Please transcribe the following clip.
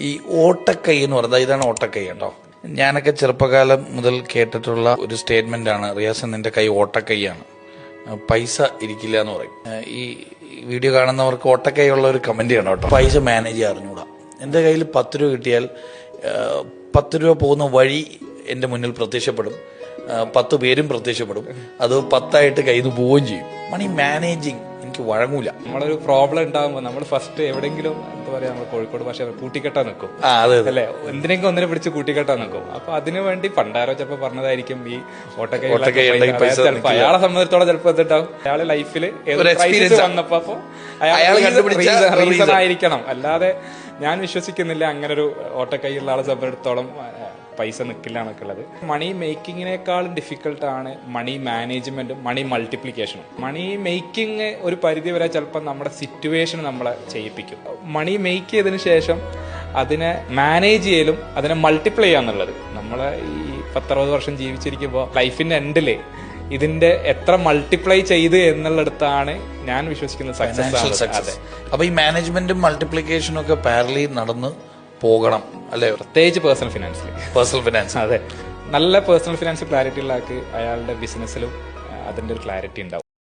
ഈ ഓട്ടക്കൈ എന്ന് പറയുന്നത് ഇതാണ് ഓട്ടക്കൈ കേട്ടോ. ഞാനൊക്കെ ചെറുപ്പകാലം മുതൽ കേട്ടിട്ടുള്ള ഒരു സ്റ്റേറ്റ്മെന്റ് ആണ് റിയാസ് നിന്റെ കൈ ഓട്ടക്കൈയാണ്. പൈസ ഇരിക്കില്ല എന്ന് പറയും. ഈ വീഡിയോ കാണുന്നവർക്ക് ഓട്ടക്കൈ ഉള്ള ഒരു കമന്റ് ചെയ്യണം കേട്ടോ. പൈസ മാനേജ് ചെയ്യാൻ അറിഞ്ഞൂടാ. എന്റെ കയ്യിൽ പത്ത് രൂപ കിട്ടിയാൽ പത്ത് രൂപ പോകുന്ന വഴി എന്റെ മുന്നിൽ പ്രത്യക്ഷപ്പെടും. പത്ത് പേരും പ്രത്യക്ഷപ്പെടും. അത് പത്തായിട്ട് കയ്യിൽ നിന്ന് പോവുകയും ചെയ്യും. മണി മാനേജിങ് എനിക്ക് വഴങ്ങൂല. നമ്മളൊരു പ്രോബ്ലം ഉണ്ടാകുമ്പോൾ നമ്മൾ ഫസ്റ്റ് എവിടെങ്കിലും എന്താ പറയാ നമ്മൾ കോഴിക്കോട് ഭാഷ കൂട്ടിക്കെട്ടാൻ നിൽക്കും അല്ലെ? എന്തിനെങ്കിലും ഒന്നിനെ പിടിച്ച് കൂട്ടിക്കെട്ടാൻ നിൽക്കും അപ്പൊ അതിനു വേണ്ടി പണ്ടാരോ ചിലപ്പോ പറഞ്ഞതായിരിക്കും ഈ ഓട്ടക്കൈ ഓട്ടക്കൈ ഉണ്ടെങ്കിൽ ചിലപ്പോ അയാളെ സംബന്ധിച്ചോളം ചിലപ്പോ എന്തുണ്ടാവും അയാളെ ലൈഫിൽ. വന്നപ്പോ അപ്പൊ അയാൾ കണ്ടുപിടിച്ച റീസൺ ആയിരിക്കണം. അല്ലാതെ ഞാൻ വിശ്വസിക്കുന്നില്ല അങ്ങനെ ഒരു ഓട്ടക്കൈയുള്ള ആളെ സംബന്ധിച്ചിടത്തോളം പൈസ നിൽക്കില്ല എന്നൊക്കെയുള്ളത് മണി മേക്കിങ്ങിനേക്കാളും ഡിഫിക്കൽട്ടാണ് മണി മാനേജ്മെന്റും മണി മൾട്ടിപ്ലിക്കേഷനും മണി മേക്കിംഗ് ഒരു പരിധി വരെ ചിലപ്പോൾ നമ്മുടെ സിറ്റുവേഷൻ നമ്മളെ ചെയ്യിപ്പിക്കും. മണി മേക്ക് ചെയ്തതിന് ശേഷം അതിനെ മാനേജ് ചെയ്യലും അതിനെ മൾട്ടിപ്ലൈ ചെയ്യാന്നുള്ളത്. നമ്മളെ ഈ പത്തറുപത് വർഷം ജീവിച്ചിരിക്കുമ്പോൾ ലൈഫിന്റെ എൻഡിൽ ഇതിന്റെ എത്ര മൾട്ടിപ്ലൈ ചെയ്ത് എന്നുള്ളിടത്താണ് ഞാൻ വിശ്വസിക്കുന്നത് സക്സസ് സക്സസ് അപ്പൊ ഈ മാനേജ്മെന്റും മൾട്ടിപ്ലിക്കേഷനും ഒക്കെ പാരലി നടന്ന് പോകണം അല്ലെ? പ്രത്യേകിച്ച് പേഴ്സണൽ ഫിനാൻസിൽ പേഴ്സണൽ ഫിനാൻസ് അതെ. നല്ല പേഴ്സണൽ ഫിനാൻസ് ക്ലാരിറ്റി ഉള്ള ആൾക്ക് അയാളുടെ ബിസിനസ്സിലും അതിന്റെ ഒരു ക്ലാരിറ്റി ഉണ്ടാവും.